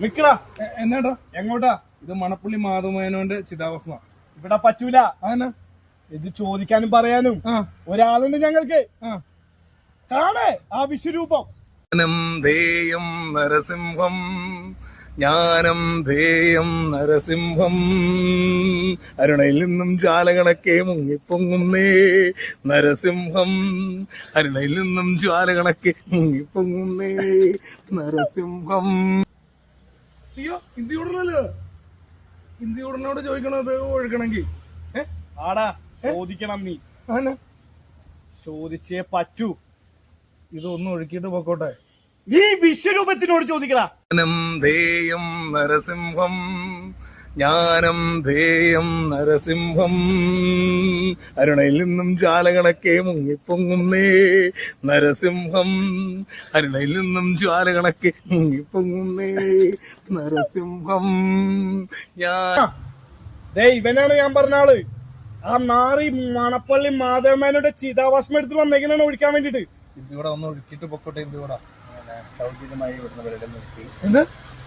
നിക്കടാ. എന്നാടാ? എങ്ങോട്ടാ? ഇത് മണപ്പുള്ളി മാധവമേനോന്റെ ചിതാഭസ്മ. ഇവിടെ പറ്റൂല. ഇത് ചോദിക്കാനും പറയാനും. ഒരാളുണ്ട് ഞങ്ങൾക്ക്. ആ. കാണേ ആ വിശ്വരൂപം. ജ്ഞാനം ധേയം നരസിംഹം. ജ്ഞാനം ധേയം നരസിംഹം. അരുണയിൽ നിന്നും ജ്വാലകണക്കെ മുങ്ങിപ്പൊങ്ങുന്നേ നരസിംഹം. അരുണയിൽ നിന്നും ജ്വാലകണക്കെ മുങ്ങിപ്പൊങ്ങുന്നേ നരസിംഹം. അയ്യോ ഹിന്ദി ഉടനല്ലോ ഹിന്ദി ഉടനോട് ചോദിക്കണത് ഒഴുകണമെങ്കിൽ. ആടാ ചോദിക്കണം നീ. ചോദിച്ചേ പറ്റൂ. ഇതൊന്നും ഒഴുക്കിയിട്ട് പൊക്കോട്ടെ. ഈ വിശ്വരൂപത്തിനോട് ചോദിക്കടാ. ധേയം നരസിംഹം ജ്ഞാനം ധേയം നരസിംഹം. അരുണയിൽ നിന്നും ജ്വാലകളൊക്കെ മുങ്ങിപ്പൊങ്ങുന്നേ നരസിംഹം. അരുണയിൽ നിന്നും ജ്വാലകണക്കെ മുങ്ങിപ്പൊങ്ങുന്നേ നരസിംഹം. ഞാൻ ഇവനാണ് ഞാൻ പറഞ്ഞ ആൾ. ആ നാറി മണപ്പള്ളി മാധവമേനോട് ചിതാവാസം എടുത്ത് വന്നേക്കണാണ് ഒഴിക്കാൻ വേണ്ടിട്ട് ഇവിടെ ഒന്ന് ഒഴുക്കിട്ട് പൊക്കോട്ടെ ഇതിവിടെ സൗജന്യമായി ഇവിടുന്ന് നിർത്തി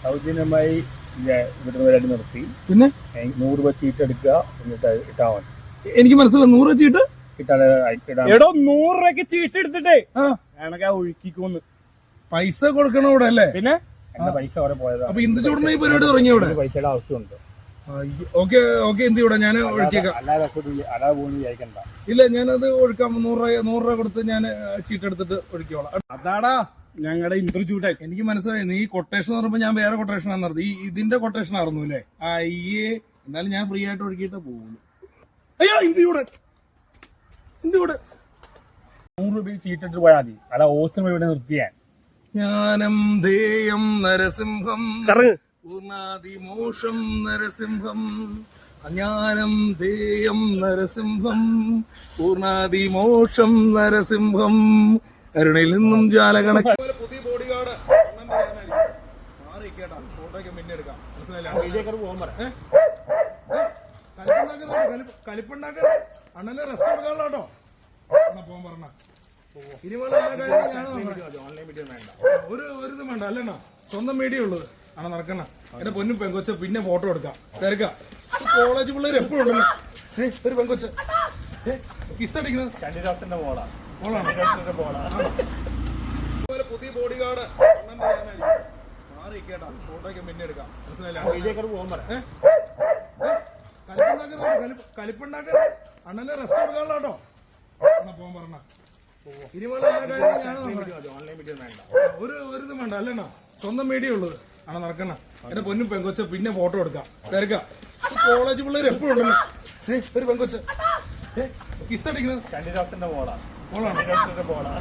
സൗജന്യമായി ഇവിടുന്ന് പരിപാടി നിർത്തി. പിന്നെ? നൂറ് രൂപ ചീട്ട് എടുക്കുക എന്നിട്ട് ഇട്ടാ മതി. എനിക്ക് മനസ്സിലായി നൂറ് ഇട്ടാണ് ഇടാൻ എടോ നൂറ് രൂപയ്ക്ക് ചീട്ട് എടുത്തിട്ടേ. ആ. വേണക്കാ ഒഴുക്കിക്കോന്ന്. പൈസ കൊടുക്കണം ഇവിടെ അല്ലേ? പിന്നെ? എന്റെ പൈസ അവിടെ പോയതാ അപ്പൊ ഇന്ത് ചൂടിന് ഈ പരിപാടി തുടങ്ങി ഇവിടെ? പൈസയുടെ ആവശ്യമുണ്ട്. ഓക്കെ ഓക്കെ എന്ത് ഇവിടെ ഞാൻ ഒഴുക്കിയേക്കാം അല്ലാതെ ഒക്കെ അല്ലാതെ പോകുന്നു വിചാരിക്കണ്ട. ഇല്ല ഞാനത് ഒഴുക്കാം. നൂറ് രൂപ നൂറ് രൂപ കൊടുത്ത് ഞാൻ ചീട്ടെടുത്തിട്ട് ഒഴുക്കിയോളാം അതാടാ. ഞങ്ങളുടെ ഇന്റർചൂട്ടായി എനിക്ക് മനസ്സിലായി നീ കൊട്ടേഷൻ എന്ന് പറയുമ്പോൾ ഞാൻ വേറെ കൊട്ടേഷൻ ആണെന്ന് ഈ ഇതിന്റെ കൊട്ടേഷൻ ആയിരുന്നു അല്ലേ? അയ്യേ എന്നാലും ഞാൻ ഫ്രീ ആയിട്ട് ഒഴുക്കിയിട്ട് പോകുന്നു. അയ്യോ ഇന്ത്യയുടെ ഇന്ത്യയുടെ നൂറ് രൂപ ചീട്ടിട്ട് പോയാൽ മതി. അല്ല ഓസിന് ഇവിടെ നിർത്തിയാൻ ജ്ഞാനം ധേയം നരസിംഹം. പൂർണാതിമോഷം നരസിംഹം. അജ്ഞാനം ധേയം നരസിംഹം. പൂർണാതിമോഷം നരസിംഹം. കരുണയിൽ നിന്നും ജാലകണക്ക് പുതിയ ബോഡി ഗാർഡ് കേട്ടാ. ഫോട്ടോയ്ക്ക് പിന്നെ എടുക്കാം. മനസ്സിലായില്ല? പോകാൻ പറ. കലിപ്പുണ്ടാക്കരുത് അണ്ണനെ റെസ്റ്റ് കൊടുക്കാനുള്ള കേട്ടോ. എന്നാ പോകാൻ പറഞ്ഞ. ഇനി വേണ്ട എല്ലാ കാര്യങ്ങളും ഞാനാ നോക്കണേ. ഓൺലൈൻ വീഡിയോ വേണ്ട. ഒരു ഒരു ഇതും വേണ്ട അല്ലണ്ണ സ്വന്തം മീഡിയ ഉള്ളത്. ആണ് നടക്കണ. എന്റെ പൊന്നും പെങ്കൊച്ച പിന്നെ ഫോട്ടോ എടുക്കാം. തിരക്കാം കോളേജ് പിള്ളേർ എപ്പോഴും ഉണ്ടല്ലോ. ഒരു പെങ്കൊച്ച. കിസ് അടിക്കുന്നത് പുതിയ ബോഡി ഗാർഡ് മാറി കേട്ടാ ഫോട്ടോയ്ക്ക് പിന്നെ എടുക്കാം. മനസ്സിലായില്ല? വീഡിയോക്കാർ പോകാൻ പറ. കലിപ്പുണ്ടാക്കരുത്. കലിപ്പുണ്ടാക്കരുത്. അണ്ണനെ റെസ്റ്റ് കൊടുക്കാനുള്ള കേട്ടോ. എന്നാ പോകാൻ പറഞ്ഞ. ഇനി വേണ്ട എല്ലാ കാര്യങ്ങളും ഞാനാ നോക്കണേ. ഓൺലൈൻ വീഡിയോ വേണ്ട. ഒരു ഒരു ഇതും വേണ്ട. അല്ലണ്ണ സ്വന്തം മീഡിയ ഉള്ളത്. ആണ് നടക്കണ എന്റെ പൊന്നും പെങ്കൊച്ച പിന്നെ ഫോട്ടോ എടുക്കാം. തിരക്കാം കോളേജ് പിള്ളേർ എപ്പോഴും ഉണ്ടല്ലോ ഏ ഒരു പെങ്കൊച്ച. കിസ് അടിക്കുന്നത് ഡോക്ടറിന്റെ മോളാ. മോളാണോ ഡോക്ടറിന്റെ മോളാ